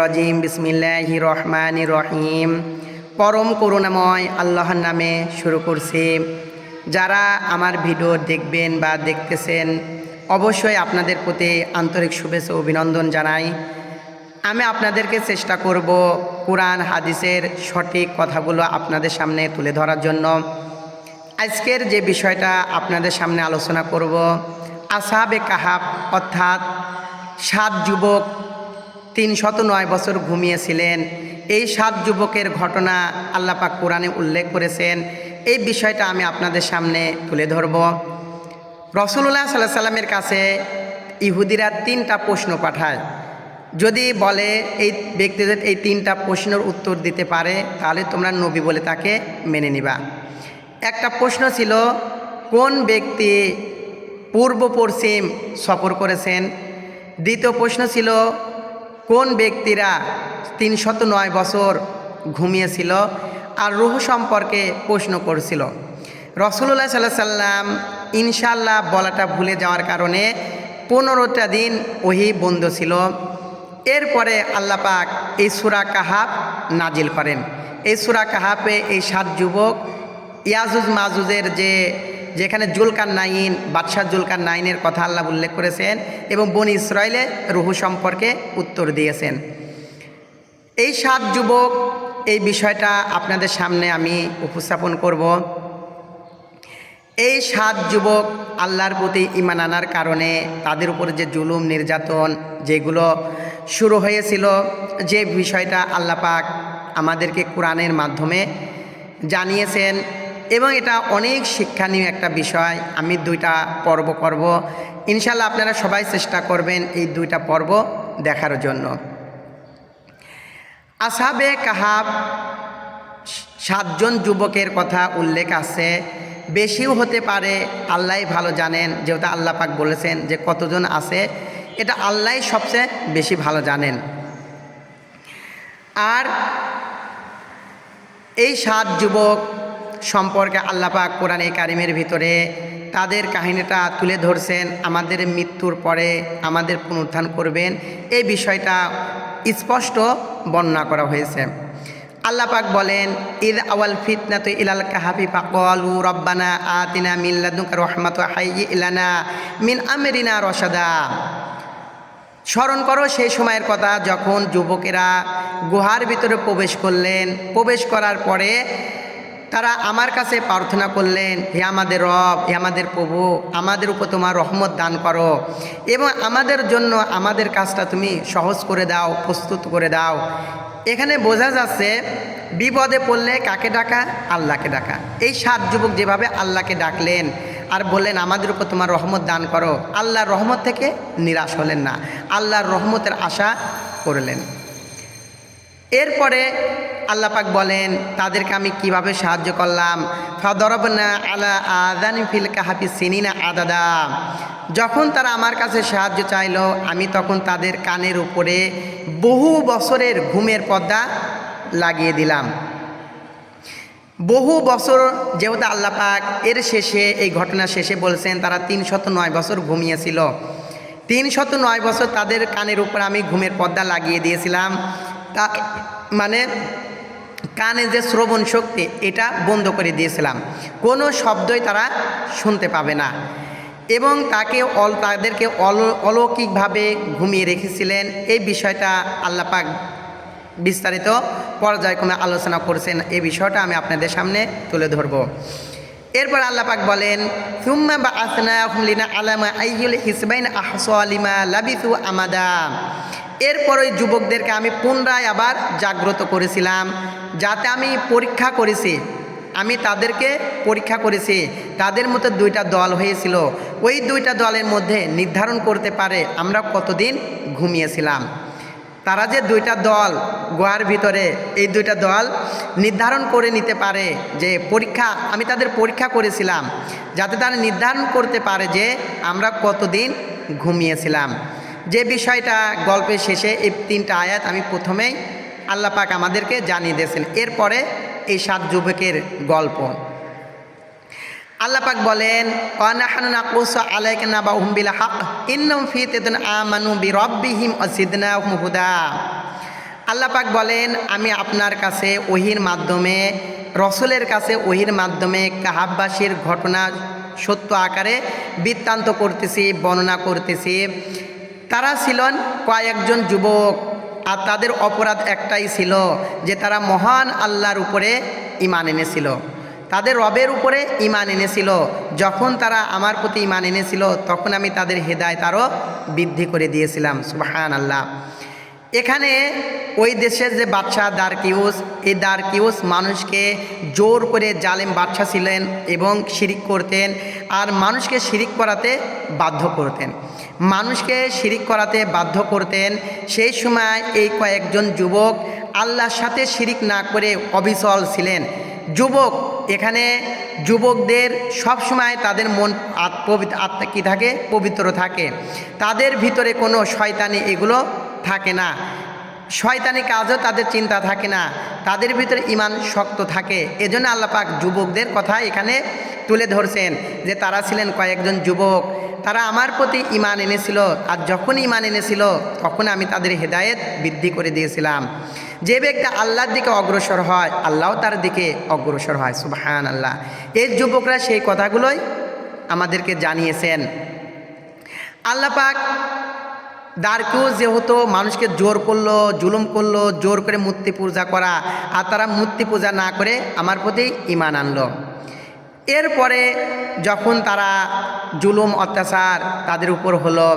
রাজিম বিসমিল্লাহ রহমান রহিম। পরম করুণাময় আল্লাহর নামে শুরু করছি। যারা আমার ভিডিও দেখবেন বা দেখতেছেন, অবশ্যই আপনাদের প্রতি আন্তরিক শুভেচ্ছা অভিনন্দন জানাই। আমি আপনাদেরকে চেষ্টা করব কোরআন, হাদিসের সঠিক কথাগুলো আপনাদের সামনে তুলে ধরার জন্য। আজকের যে বিষয়টা আপনাদের সামনে আলোচনা করব, আসাবে কাহাব অর্থাৎ সাত যুবক তিন শত নয় বছর ঘুমিয়েছিলেন। এই সাত যুবকের ঘটনা আল্লাপাক কোরআনে উল্লেখ করেছেন। এই বিষয়টা আমি আপনাদের সামনে তুলে ধরব। রসুল্লাহ সাল্লাহ সাল্লামের কাছে ইহুদিরা তিনটা প্রশ্ন পাঠায়। যদি বলে এই ব্যক্তিদের এই তিনটা প্রশ্নের উত্তর দিতে পারে, তাহলে তোমরা নবী বলে তাকে মেনে নিবা। একটা প্রশ্ন ছিল, কোন ব্যক্তি পূর্ব পশ্চিম সফর করেছেন? দ্বিতীয় প্রশ্ন ছিল, কোন ব্যক্তিরা তিনশত নয় বছর ঘুমিয়েছিল আর রুহ সম্পর্কে প্রশ্ন করছিল? রসুল্লাহ সাল্লাহ সাল্লাম ইনশাল্লাহ বলাটা ভুলে যাওয়ার কারণে পনেরোটা দিন ওহি বন্ধ ছিল। এরপরে আল্লাপাক এই সুরা কাহাব নাজিল করেন। এই সুরা কাহাপে এই সাত যুবক ইয়াজুজ মাজুজের যে যেখানে জুলকার নাইন, বাদশাহ জুলকার নাইনের কথা আল্লাহ উল্লেখ করেছেন এবং বন ইসরায়েলে রুহু সম্পর্কে উত্তর দিয়েছেন। এই সাত যুবক, এই বিষয়টা আপনাদের সামনে আমি উপস্থাপন করব। এই সাত যুবক আল্লাহর প্রতি ইমান আনার কারণে তাদের উপর যে জুলুম নির্যাতন যেগুলো শুরু হয়েছিল, যে বিষয়টা আল্লাপাক আমাদেরকে কোরআনের মাধ্যমে জানিয়েছেন এবং এটা অনেক শিক্ষণীয় একটা বিষয়। আমি দুইটা পর্ব করব। ইনশাল্লাহ আপনারা সবাই চেষ্টা করবেন এই দুইটা পর্ব দেখার জন্য। আসাবে কাহাব সাতজন যুবকের কথা উল্লেখ আছে। বেশিও হতে পারে, আল্লাহ ভালো জানেন, যেহেতু আল্লাহ পাক বলেছেন যে কতজন আছে, এটা আল্লাহ সবচেয়ে বেশি ভালো জানেন। আর এই সাত যুবক সম্পর্কে আল্লাপাক কোরআন কারিমের ভিতরে তাদের কাহিনীটা তুলে ধরছেন, আমাদের মৃত্যুর পরে আমাদের পুনরুত্থান করবেন। এই বিষয়টা স্পষ্ট বর্ণনা করা হয়েছে। আল্লাপাক বলেন ঈদ আওয়াল ফিতনা তো ইলাল কাহাফি পাকলু রব্বানা আতিনা মিল্লাদুকা রহমাত হাই ইলানা মিন আমেরিনা রসাদা স্মরণ করো, সেই সময়ের কথা যখন যুবকেরা গুহার ভিতরে প্রবেশ করলেন, প্রবেশ করার পরে তারা আমার কাছে প্রার্থনা করলেন, হে আমাদের রব, হে আমাদের প্রভু, আমাদের উপর তোমার রহমত দান করো এবং আমাদের জন্য আমাদের কাজটা তুমি সহজ করে দাও, প্রস্তুত করে দাও। এখানে বোঝা যাচ্ছে বিপদে পড়লে কাকে ডাকা? আল্লাহকে ডাকা। এই সাত যুবক যেভাবে আল্লাহকে ডাকলেন আর বললেন, আমাদের উপর তোমার রহমত দান করো, আল্লাহর রহমত থেকে নিরাশ হলেন না। আল্লাহর রহমতের আশা করলেন। এরপরে আল্লাপাক বলেন, তাদেরকে আমি কীভাবে সাহায্য করলাম? ফাদরবনা আলা আদানি ফিল কাহাফি সিনিনা আদাদা। যখন তারা আমার কাছে সাহায্য চাইল, আমি তখন তাদের কানের উপরে বহু বছরের ঘুমের পর্দা লাগিয়ে দিলাম। বহু বছর যেহেতু আল্লাপাক এর শেষে, এই ঘটনা শেষে বলছেন, তারা তিন শত নয় বছর ঘুমিয়েছিল। তিন শত নয় বছর তাদের কানের উপর আমি ঘুমের পর্দা লাগিয়ে দিয়েছিলাম। তা মানে কানে যে শ্রবণ শক্তি, এটা বন্ধ করে দিয়েছিলাম। কোনো শব্দই তারা শুনতে পাবে না। এবং তাকে অল, তাদেরকে অল, অলৌকিকভাবে ঘুমিয়ে রেখেছিলেন। এই বিষয়টা আল্লাপাক বিস্তারিত পর্যায়ক্রমে আলোচনা করছেন। এই বিষয়টা আমি আপনাদের সামনে তুলে ধরব। এরপর আল্লাপাক বলেন, সুম্মা বা আসনা হুমলিনা আলামা আইহুল হিসবাইন আহসালিমা লাবিসু আমাদা। এরপর ওই যুবকদেরকে আমি পুনরায় আবার জাগ্রত করেছিলাম। যাতে আমি পরীক্ষা করেছি, আমি তাদেরকে পরীক্ষা করেছি। তাদের মতো দুইটা দল হয়েছিল। ওই দুইটা দলের মধ্যে নির্ধারণ করতে পারে আমরা কতদিন ঘুমিয়েছিলাম। তারা যে দুইটা দল গোয়ার ভিতরে, এই দুইটা দল নির্ধারণ করে নিতে পারে যে পরীক্ষা, আমি তাদের পরীক্ষা করেছিলাম। যাতে তারা নির্ধারণ করতে পারে যে আমরা কতদিন ঘুমিয়েছিলাম। যে বিষয়টা গল্পের শেষে এই তিনটা আয়াত আমি প্রথমেই আল্লাহ পাক আমাদেরকে জানিয়ে দিয়েছেন। এরপরে এই সাত যুবকের গল্প। আল্লাপাক বলেন, অনাহানু নাকুস আলাইকা না বা বি হুদা। আল্লাপাক বলেন, আমি আপনার কাছে ওহির মাধ্যমে, রসুলের কাছে ওহির মাধ্যমে কাহাববাসীর ঘটনা সত্য আকারে বৃত্তান্ত করতেছি, বর্ণনা করতেছি। তারা ছিলেন কয়েকজন যুবক। আর তাদের অপরাধ একটাই ছিল যে তারা মহান আল্লাহর উপরে ইমান এনেছিল। তাদের রবের উপরে ইমান এনেছিল। যখন তারা আমার প্রতি ইমান এনেছিল, তখন আমি তাদের হেদায় তারও বৃদ্ধি করে দিয়েছিলাম। সুবাহান আল্লাহ এখানে ওই দেশের যে বাদশাহ দারকিউস, এই দারকিউস মানুষকে জোর করে জালেম বাদশাহ ছিলেন এবং শিরিক করতেন আর মানুষকে শিরিক করাতে বাধ্য করতেন। মানুষকে শিরিক করাতে বাধ্য করতেন। সেই সময় এই কয়েকজন যুবক আল্লাহর সাথে শিরিক না করে অবিচল ছিলেন। যুবক, এখানে যুবকদের সব সময় তাদের মন আত্মা কী থাকে? পবিত্র থাকে। তাদের ভিতরে কোনো শয়তানি এগুলো থাকে না। শয়তানি কাজও তাদের চিন্তা থাকে না। তাদের ভিতরে ইমান শক্ত থাকে। এজন্য আল্লাপাক যুবকদের কথা এখানে তুলে ধরছেন যে তারা ছিলেন কয়েকজন যুবক। তারা আমার প্রতি ইমান এনেছিল আর যখন ইমান এনেছিল, তখন আমি তাদের হেদায়েত বৃদ্ধি করে দিয়েছিলাম। যে ব্যক্তি আল্লাহর দিকে অগ্রসর হয়, আল্লাহও তার দিকে অগ্রসর হয়। সুবাহান আল্লাহ এই যুবকরা সেই কথাগুলোই আমাদেরকে জানিয়েছেন। আল্লাপাক দারকেও যেহেতু মানুষকে জোর করল, জুলুম করল, জোর করে মূর্তি পূজা করা, আর তারা মূর্তি পূজা না করে আমার প্রতি ইমান আনলো। এরপরে যখন তারা জুলুম, অত্যাচার তাদের উপর হলো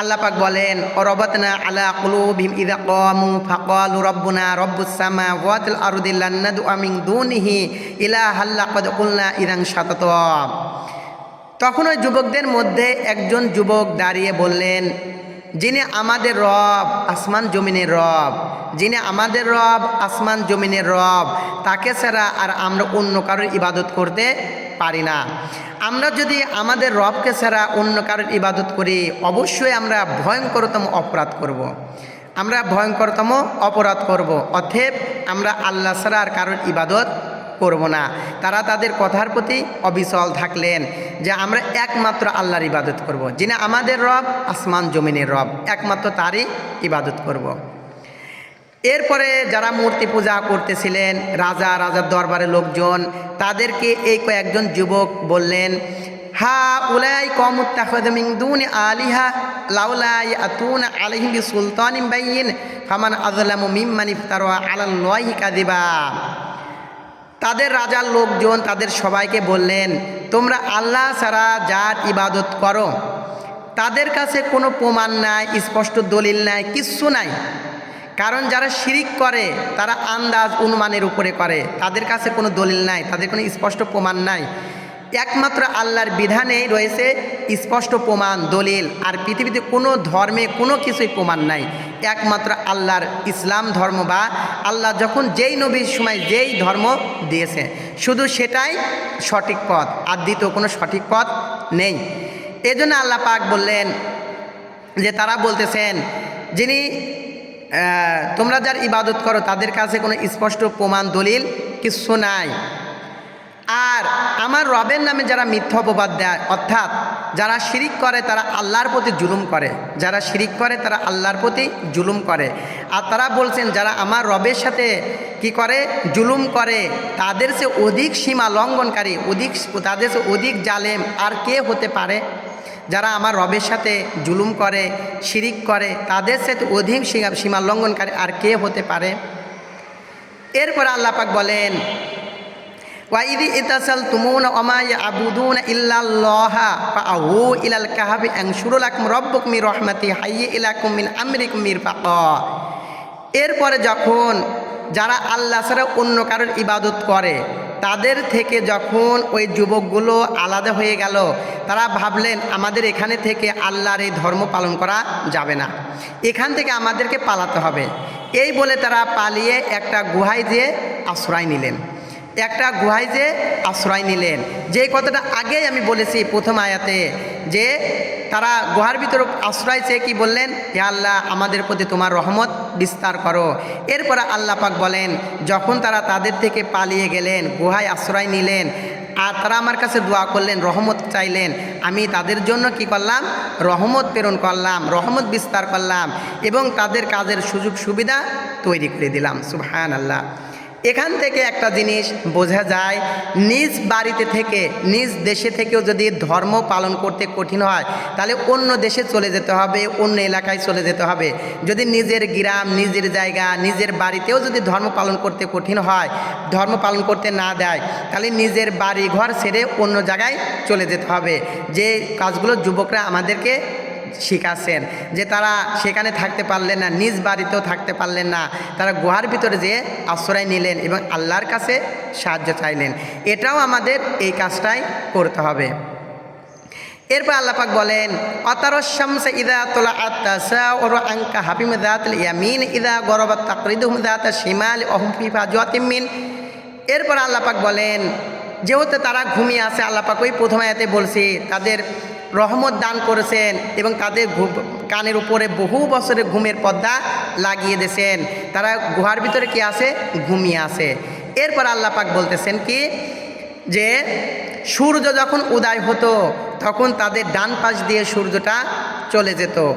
আল্লাপাক বলেন, অরবতনা আলা কুলুবিম ইদা কমু ফাকালু রব্বুনা রব্বুসামা ওয়াতিল আরুদিল্লান্নাদু আমিন দুনিহি ইলা হাল্লা কদ কুলনা ইরাং সাতত তখন ওই যুবকদের মধ্যে একজন যুবক দাঁড়িয়ে বললেন যিনি আমাদের রব, আসমান জমিনের রব, যিনি আমাদের রব, আসমান জমিনের রব, তাকে ছাড়া আর আমরা অন্য কারোর ইবাদত করতে পারি না আমরা যদি আমাদের রবকে ছাড়া অন্য কারোর ইবাদত করি, অবশ্যই আমরা ভয়ঙ্করতম অপরাধ করব। আমরা ভয়ঙ্করতম অপরাধ করব। অথেব আমরা আল্লাহ ছাড়া আর কারোর ইবাদত করব না তারা তাদের কথার প্রতি অবিচল থাকলেন যে আমরা একমাত্র আল্লাহর ইবাদত করব। যিনি আমাদের রব, আসমান জমিনের রব, একমাত্র তারই ইবাদত করব। এরপরে যারা মূর্তি পূজা করতেছিলেন, রাজা, রাজার দরবারের লোকজন, তাদেরকে এই কয়েকজন যুবক বললেন, হা উলাই কমুত্তাহমিং দুন আলিহা লাউলাই আতুন আলহিম সুলতানিম বাইন, ফামান আজলামু মিম্মান ইফতারা আলাল্লাহি কাদিবা তাদের রাজার লোকজন তাদের সবাইকে বললেন, তোমরা আল্লাহ ছাড়া যার ইবাদত করো, তাদের কাছে কোনো প্রমাণ নাই, স্পষ্ট দলিল নাই, কিচ্ছু নাই। কারণ যারা শিরিক করে, তারা আন্দাজ অনুমানের উপরে করে। তাদের কাছে কোনো দলিল নাই, তাদের কোনো স্পষ্ট প্রমাণ নাই। একমাত্র আল্লাহর বিধানেই রয়েছে স্পষ্ট প্রমাণ, দলিল, আর পৃথিবীতে কোনো ধর্মে কোনো কিছুই প্রমাণ নাই। একমাত্র আল্লাহর ইসলাম ধর্ম বা আল্লাহ যখন যেই নবীর সময় যেই ধর্ম দিয়েছে, শুধু সেটাই সঠিক পথ, আর দ্বিতীয় কোনো সঠিক পথ নেই। এজন্য আল্লাহ পাক বললেন যে তারা বলতেছেন, যিনি তোমরা যার ইবাদত করো তাদের কাছে কোনো স্পষ্ট প্রমাণ, দলিল কিছু নাই। আর আমার রবের নামে যারা মিথ্যা অপবাদ দেয়, অর্থাৎ যারা শিরিক করে, তারা আল্লাহর প্রতি জুলুম করে। যারা শিরিক করে, তারা আল্লাহর প্রতি জুলুম করে। আর তারা বলছেন, যারা আমার রবের সাথে কি করে? জুলুম করে। তাদের সে অধিক সীমা লঙ্ঘনকারী, অধিক তাদের সে অধিক জালেম আর কে হতে পারে? যারা আমার রবের সাথে জুলুম করে, শিরিক করে, তাদের সাথে অধিক সীমা লঙ্ঘনকারী আর কে হতে পারে? এরপর আল্লাপাক বলেন ওয়াইদি ইতাসাল তুমুন অমায় আবুদুন ইল্লাল্লাহা ফাআহু ইলাল কাহাবি আনশুরুল আকুম রব্বুক মি রহমাতি হাইয়ে ইলাকুম মিন আমরিকুম মিরফাক এরপরে যখন যারা আল্লাহ ছাড়া অন্য কারোর ইবাদত করে, তাদের থেকে যখন ওই যুবকগুলো আলাদা হয়ে গেল, তারা ভাবলেন, আমাদের এখানে থেকে আল্লাহর এই ধর্ম পালন করা যাবে না। এখান থেকে আমাদেরকে পালাতে হবে। এই বলে তারা পালিয়ে একটা গুহায় দিয়ে আশ্রয় নিলেন। একটা গুহায় যে আশ্রয় নিলেন। যে কথাটা আগেই আমি বলেছি প্রথম আয়াতে, যে তারা গুহার ভিতর আশ্রয় চেয়ে কি বললেন? হে আল্লাহ, আমাদের প্রতি তোমার রহমত বিস্তার করো। এরপরে আল্লাহ পাক বলেন, যখন তারা তাদের থেকে পালিয়ে গেলেন, গুহায় আশ্রয় নিলেন, আর তারা আমার কাছে দোয়া করলেন, রহমত চাইলেন, আমি তাদের জন্য কি করলাম? রহমত প্রেরণ করলাম, রহমত বিস্তার করলাম এবং তাদের কাজের সুযোগ সুবিধা তৈরি করে দিলাম। সুবহান আল্লাহ এখান থেকে একটা জিনিস বোঝা যায়, নিজ বাড়িতে থেকে, নিজ দেশে থেকেও যদি ধর্ম পালন করতে কঠিন হয়, তাহলে অন্য দেশে চলে যেতে হবে, অন্য এলাকায় চলে যেতে হবে। যদি নিজের গ্রাম, নিজের জায়গা, নিজের বাড়িতেও যদি ধর্ম পালন করতে কঠিন হয়, ধর্ম পালন করতে না দেয়, তাহলে নিজের বাড়ি ঘর ছেড়ে অন্য জায়গায় চলে যেতে হবে। যে কাজগুলো যুবকরা আমাদেরকে শিখাচ্ছেন যে তারা সেখানে থাকতে পারলেন না, নিজ বাড়িতেও থাকতে পারলেন না। তারা গুহার ভিতরে যেয়ে আশ্রয় নিলেন এবং আল্লাহর কাছে সাহায্য চাইলেন। এটাও আমাদের এই কাজটাই করতে হবে। এরপর আল্লাপাক বলেন, অতারশামসে এরপর আল্লাপাক বলেন, যেহেতু তারা ঘুমিয়ে আছে আল্লাপাক ওই প্রথম আয়াতে বলছি, তাদের রহমত দান করেছেন এবং তাদের কানের উপরে বহু বছরের ঘুমের পর্দা লাগিয়ে দিয়েছেন। তারা গুহার ভিতরে কি আছে? ঘুমিয়ে আছে। এরপর আল্লাপাক বলতেছেন কি? যে সূর্য যখন উদয় হতো, তখন তাদের ডান পাশ দিয়ে সূর্যটা চলে যেত।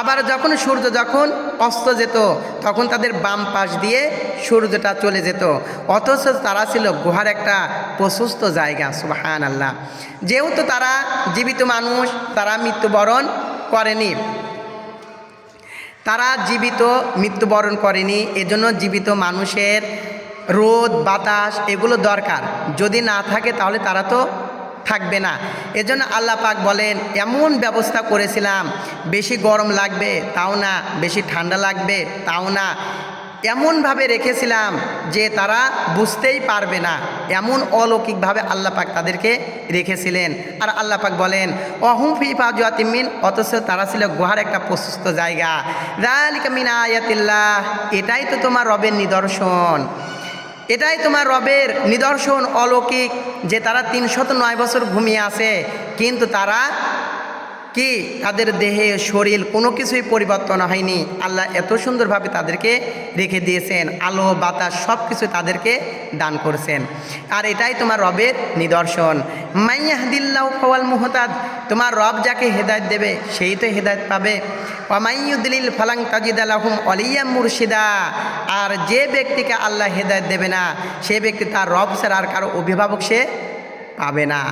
আবার যখন সূর্য যখন অস্ত যেত, তখন তাদের বাম পাশ দিয়ে সূর্যটা চলে যেত। অথচ তারা ছিল গুহার একটা প্রশস্ত জায়গা সুবাহান আল্লাহ যেহেতু তারা জীবিত মানুষ, তারা মৃত্যুবরণ করেনি। তারা জীবিত মৃত্যুবরণ করেনি, এজন্য জীবিত মানুষের রোদ, বাতাস এগুলো দরকার। যদি না থাকে তাহলে তারা তো থাকবে না। এজন্য আল্লাহ পাক বলেন, এমন ব্যবস্থা করেছিলাম, বেশি গরম লাগবে, তাও না, বেশি ঠান্ডা লাগবে, তাও না। এমনভাবে রেখেছিলাম যে তারা বুঝতেই পারবে না। এমন অলৌকিকভাবে আল্লাহ পাক তাদেরকে রেখেছিলেন। আর আল্লাহ পাক বলেন অহুম ফি ফাজুয়াতিমিন অথচ তারা ছিল গুহার একটা প্রশস্ত জায়গা। রালিকা মিন আয়াতিল্লাহ, এটাই তো তোমার রবের নিদর্শন। এটাই তোমার রবের নিদর্শন অলৌকিক যে তারা তিনশত নয় বছর ঘুমিয়ে আছে কিন্তু তারা কি? তাদের দেহে, শরীর কোনো কিছুই পরিবর্তন হয়নি। আল্লাহ এত সুন্দরভাবে তাদেরকে রেখে দিয়েছেন। আলো, বাতাস সব কিছু তাদেরকে দান করছেন। আর এটাই তোমার রবের নিদর্শন। মাইয়াহদিল্লাহ ফওয়াল মুহতাদ, তোমার রব যাকে হেদায়ত দেবে, সেই তো হেদায়ত পাবে। অমাইয়ুদ্দিল ফালাং তাজিদ আলাহুম অলিয়া মুর্শিদা, আর যে ব্যক্তিকে আল্লাহ হেদায়ত দেবে না, সে ব্যক্তি তার রব ছাড়া আর কারও অভিভাবক সে পাবে না।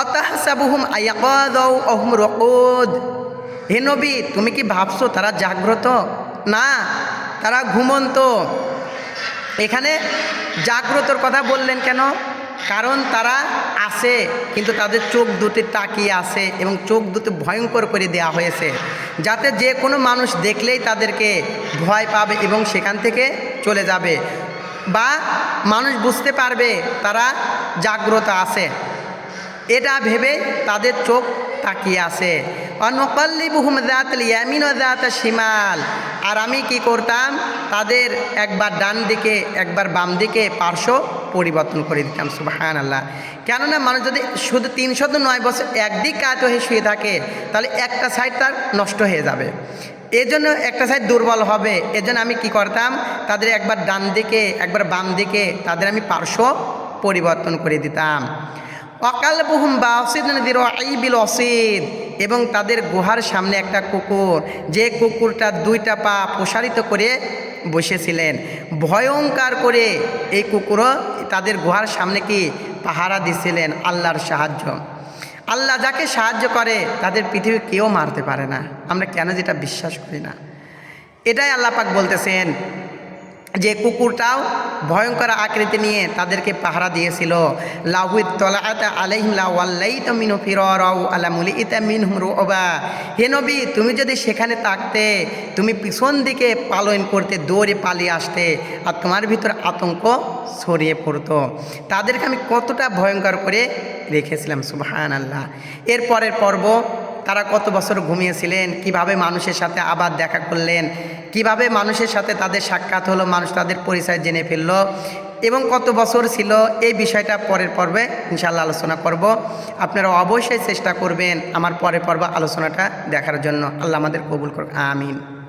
অতাহসাবুহুম আয়াকাদাও অহুম রকুদ। হে নবী, তুমি কি ভাবছ তারা জাগ্রত? না, তারা ঘুমন্ত। এখানে জাগ্রতর কথা বললেন কেন? কারণ তারা আছে, কিন্তু তাদের চোখ দুটি তাকিয়ে আছে এবং চোখ দুটি ভয়ঙ্কর করে দেওয়া হয়েছে, যাতে যে কোনো মানুষ দেখলেই তাদেরকে ভয় পাবে এবং সেখান থেকে চলে যাবে। বা মানুষ বুঝতে পারবে তারা জাগ্রত আছে। এটা ভেবে তাদের চোখ তাকিয়ে আছে। অনকল্লিবুহুম দাঁতল ইয়ামিন দাঁত শিমাল। আর আমি কি করতাম? তাদের একবার ডান দিকে, একবার বাম দিকে পার্শ্ব পরিবর্তন করে দিতাম সুবাহান আল্লাহ কেননা মানুষ যদি শুধু তিনশত নয় বছর একদিক কাত হয়ে শুয়ে থাকে, তাহলে একটা সাইড তার নষ্ট হয়ে যাবে। এজন্য একটা সাইড দুর্বল হবে। এজন্য আমি কি করতাম? তাদের একবার ডান দিকে, একবার বাম দিকে, তাদের আমি পার্শ্ব পরিবর্তন করে দিতাম। অকাল বহুম বা অসিদ নদীর আইবিল অসিদ এবং তাদের গুহার সামনে একটা কুকুর। যে কুকুরটা দুইটা পা প্রসারিত করে বসেছিলেন। ভয়ঙ্কর করে এই কুকুরও তাদের গুহার সামনে কি পাহারা দিছিলেন আল্লাহর সাহায্য। আল্লাহ যাকে সাহায্য করে, তাদের পৃথিবী কেউ মারতে পারে না। আমরা কেন যেটা বিশ্বাস করি না? এটাই আল্লাহ পাক বলতেছেন যে কুকুরটাও ভয়ঙ্কর আকৃতি নিয়ে তাদেরকে পাহারা দিয়েছিল। লাহুদ তলাআতা আলাইহিম মিনু ইতা হে নবী, তুমি যদি সেখানে থাকতে, তুমি পিছন দিকে পালন করতে, দৌড়ে পালিয়ে আসতে, আর তোমার ভিতর আতঙ্ক ছড়িয়ে পড়তো। তাদেরকে আমি কতটা ভয়ঙ্কর করে রেখেছিলাম সুবহান আল্লাহ এরপরের পর্ব তারা কত বছর ঘুমিয়েছিলেন? কীভাবে মানুষের সাথে আবার দেখা করলেন? কীভাবে মানুষের সাথে তাদের সাক্ষাৎ হলো? মানুষ তাদের পরিচয় জেনে ফেলল। এবং কত বছর ছিল? এই বিষয়টা পরের পর্বে ইনশাল্লাহ আলোচনা করব। আপনারা অবশ্যই চেষ্টা করবেন আমার পরের পর্ব আলোচনাটা দেখার জন্য। আল্লাহ আমাদের কবুল করবেন আমিন।